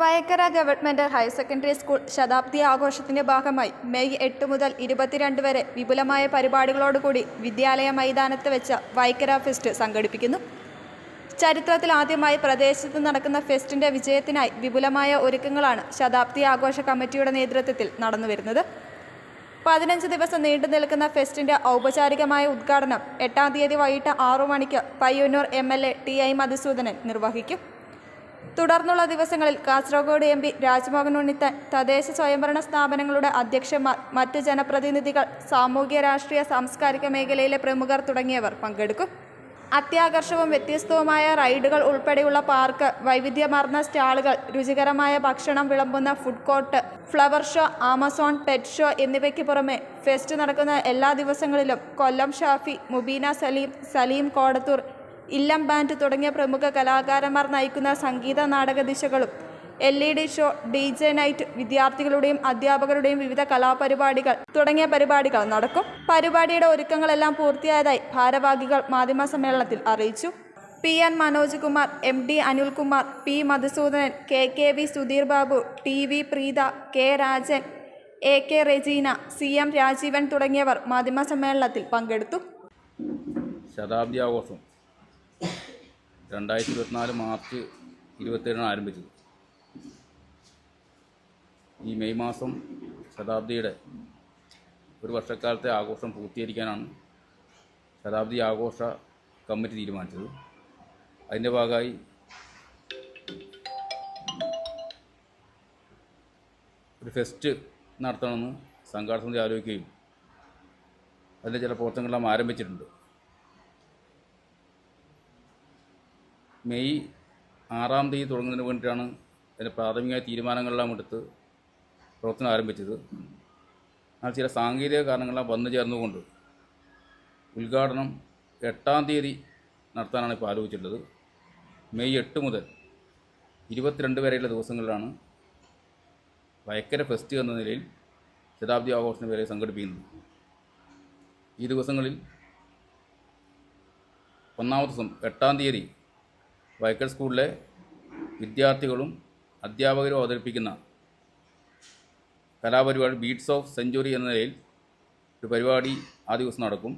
Vayakkara government higher secondary school ശതാബ്ദി ആഘോഷത്തിന്റെ ഭാഗമായി May എട്ട് മുതൽ ഇരുപത്തിരണ്ട് വരെ വിപുലമായ പരിപാടികളോടുകൂടി വിദ്യാലയ മൈതാനത്ത് വെച്ച വയക്കര ഫെസ്റ്റ് സംഘടിപ്പിക്കുന്നു. ചരിത്രത്തിൽ ആദ്യമായി പ്രദേശത്ത് നടക്കുന്ന ഫെസ്റ്റിന്റെ വിജയത്തിനായി വിപുലമായ ഒരുക്കങ്ങളാണ് ശതാബ്ദി ആഘോഷ കമ്മിറ്റിയുടെ നേതൃത്വത്തിൽ നടന്നുവരുന്നത് പതിനഞ്ച് ദിവസം നീണ്ടു നിൽക്കുന്ന ഫെസ്റ്റിന്റെ ഔപചാരികമായ ഉദ്ഘാടനം എട്ടാം തീയതി വൈകിട്ട് ആറു മണിക്ക് Payyanur M L A T I Madhusoodanan നിർവഹിക്കും. തുടർന്നുള്ള ദിവസങ്ങളിൽ കാസർഗോഡ് എം പി രാജ്മോഹൻ ഉണ്ണിത്താൻ തദ്ദേശ സ്വയംഭരണ സ്ഥാപനങ്ങളുടെ അധ്യക്ഷന്മാർ മറ്റ് ജനപ്രതിനിധികൾ സാമൂഹ്യ രാഷ്ട്രീയ സാംസ്കാരിക മേഖലയിലെ പ്രമുഖർ തുടങ്ങിയവർ പങ്കെടുക്കും. അത്യാകർഷവും വ്യത്യസ്തവുമായ റൈഡുകൾ ഉൾപ്പെടെയുള്ള പാർക്ക് വൈവിധ്യമാർന്ന സ്റ്റാളുകൾ രുചികരമായ ഭക്ഷണം വിളമ്പുന്ന food court flower show Amazon pet show എന്നിവയ്ക്ക് പുറമെ ഫെസ്റ്റ് നടക്കുന്ന എല്ലാ ദിവസങ്ങളിലും കൊല്ലം ഷാഫി മുബീന സലീം സലീം കോടത്തൂർ ഇല്ലം ബാൻഡ് തുടങ്ങിയ പ്രമുഖ കലാകാരന്മാർ നയിക്കുന്ന സംഗീത നാടക ദിശകളും L E D show D J night വിദ്യാർത്ഥികളുടെയും അധ്യാപകരുടെയും വിവിധ കലാപരിപാടികൾ തുടങ്ങിയ പരിപാടികൾ നടക്കും. പരിപാടിയുടെ ഒരുക്കങ്ങളെല്ലാം പൂർത്തിയായതായി ഭാരവാഹികൾ മാധ്യമ സമ്മേളനത്തിൽ അറിയിച്ചു. P N Manoj Kumar M D Anilkumar P Madhusoodanan K K V Sudheer Babu T V Preetha K Rajan A K Rejeena C M Rajeevan തുടങ്ങിയവർ മാധ്യമ സമ്മേളനത്തിൽ പങ്കെടുത്തു. ശതാബ്ദി ആഘോഷം. രണ്ടായിരത്തി ഇരുപത്തിനാല് മാർച്ച് ഇരുപത്തേഴിനാണ് ആരംഭിച്ചത്. ഈ മെയ് മാസം ശതാബ്ദിയുടെ ഒരു വർഷക്കാലത്തെ ആഘോഷം പൂർത്തീകരിക്കാനാണ് ശതാബ്ദി ആഘോഷ കമ്മിറ്റി തീരുമാനിച്ചത്. അതിന്റെ ഭാഗമായി ഒരു ഫെസ്റ്റ് നടത്തണമെന്ന് സംഘാടന സമിതി ആലോചിക്കുകയും അതിന്റെ ചില പ്രവർത്തനങ്ങളെല്ലാം ആരംഭിച്ചിട്ടുണ്ട്. മെയ് ആറാം തീയതി തുടങ്ങുന്നതിന് വേണ്ടിയിട്ടാണ് അതിന്റെ പ്രാഥമിക തീരുമാനങ്ങളെല്ലാം എടുത്ത് പ്രവർത്തനം ആരംഭിച്ചത്. എന്നാൽ ചില സാങ്കേതിക കാരണങ്ങളെല്ലാം വന്നു ചേർന്നുകൊണ്ട് ഉദ്ഘാടനം എട്ടാം തീയതി നടത്താനാണ് ഇപ്പോൾ ആലോചിച്ചിട്ടുള്ളത്. മെയ് എട്ട് മുതൽ ഇരുപത്തിരണ്ട് വരെയുള്ള ദിവസങ്ങളിലാണ് വയക്കര ഫെസ്റ്റ് എന്ന നിലയിൽ ശതാബ്ദി ആഘോഷത്തിന് പേരെ സംഘടിപ്പിക്കുന്നത്. ഈ ദിവസങ്ങളിൽ ഒന്നാമത്തെ ദിവസം എട്ടാം തീയതി വൈക്കൽ സ്കൂളിലെ വിദ്യാർത്ഥികളും അധ്യാപകരും അവതരിപ്പിക്കുന്ന കലാപരിപാടി ബീറ്റ്സ് ഓഫ് സെഞ്ചുറി എന്ന നിലയിൽ ഒരു പരിപാടി ആ ദിവസം നടക്കും.